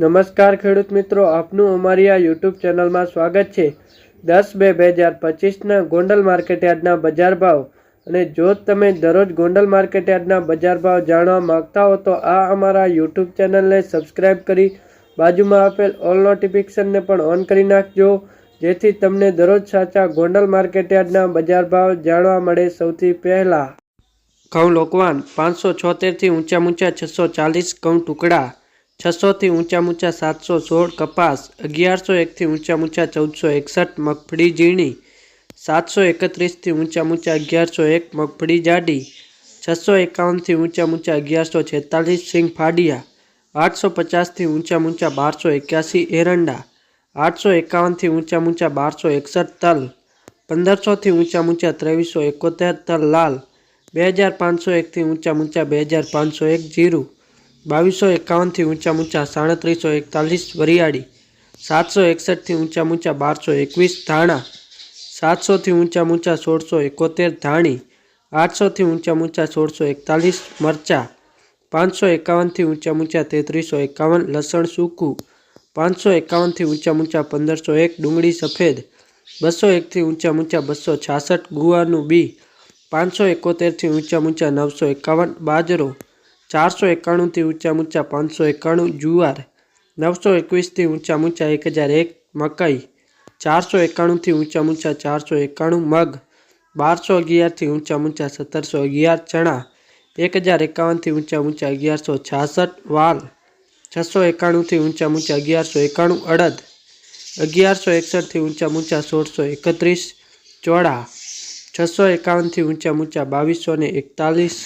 નમસ્કાર ખેડૂત મિત્રો, આપનું અમારી આ યુટ્યુબ ચેનલમાં સ્વાગત છે. દસ બે બે હજાર પચીસના ગોંડલ માર્કેટયાર્ડના બજાર ભાવ. અને જો તમે દરરોજ ગોંડલ માર્કેટયાર્ડના બજાર ભાવ જાણવા માગતા હો, તો આ અમારા યુટ્યુબ ચેનલને સબસ્ક્રાઈબ કરી બાજુમાં આપેલ ઓલ નોટિફિકેશનને પણ ઓન કરી નાખજો. જેથી તમને દરરોજ સાચા ગોંડલ માર્કેટયાર્ડના બજાર ભાવ જાણવા મળે સૌથી પહેલાં. ઘઉં લોકવાન પાંચસો છોતેરથી ઊંચા ઊંચા છસો ચાલીસ ઘઉં ટુકડા. છસોથી ઊંચા ઊંચા સાતસો સોળ, કપાસ અગિયારસો એકથી ઊંચા ઊંચા ચૌદસો એકસઠ, મગફળી ઝીણી સાતસો એકત્રીસથી ઊંચા ઊંચા અગિયારસો એક, મગફળી જાડી છસો એકાવનથી ઊંચા ઊંચા અગિયારસો છેતાલીસ, સિંગ ફાડિયા આઠસો પચાસથી ઊંચા ઊંચા બારસો એક્યાસી, એરંડા આઠસો એકાવનથી ઊંચા ઊંચા બારસો એકસઠ, તલ પંદરસોથી ઊંચા ઊંચા ત્રેવીસો એકોતેર, તલ લાલ બે હજાર પાંચસો એકથી ઊંચા ઊંચા બે હજાર પાંચસો એક, જીરું બાવીસો એકાવનથી ઊંચા ઊંચા સાડત્રીસો એકતાલીસ વરિયાળી, સાતસો એકસઠથી ઊંચા ઊંચા બારસો એકવીસ ધાણા, સાતસોથી ઊંચા ઊંચા સોળસો એકોતેર ધાણી, આઠસોથી ઊંચા ઊંચા સોળસો એકતાલીસ મરચાં, પાંચસો એકાવનથી ઊંચા ઊંચા તેત્રીસો એકાવન લસણ સૂકું, પાંચસો એકાવનથી ઊંચા ઊંચા પંદરસો એક ડુંગળી સફેદ, બસો એકથી ઊંચા ઊંચા બસો છાસઠ ગુવારનું બી, પાંચસો એકોતેરથી ઊંચા ઊંચા નવસો એકાવન બાજરો ચારસો એકાણુંથી ઊંચા ઊંચા પાંચસો એકાણું જુવાર, નવસો એકવીસથી ઊંચા ઊંચા એક હજાર એક મકાઈ, ચારસો એકાણુંથી ઊંચા ઊંચા ચારસો એકાણું મગ, બારસો અગિયારથી ઊંચા ઊંચા સત્તરસો અગિયાર ચણા, એક હજાર એકાવનથી ઊંચા ઊંચા અગિયારસો છાસઠ વાલ, છસો એકાણુંથી ઊંચા ઊંચા અગિયારસો એકાણું અડદ, અગિયારસો એકસઠથી ઊંચા ઊંચા સોળસો એકત્રીસ ચોળા, છસો એકાવનથી ઊંચા ઊંચા બાવીસો ને એકતાલીસ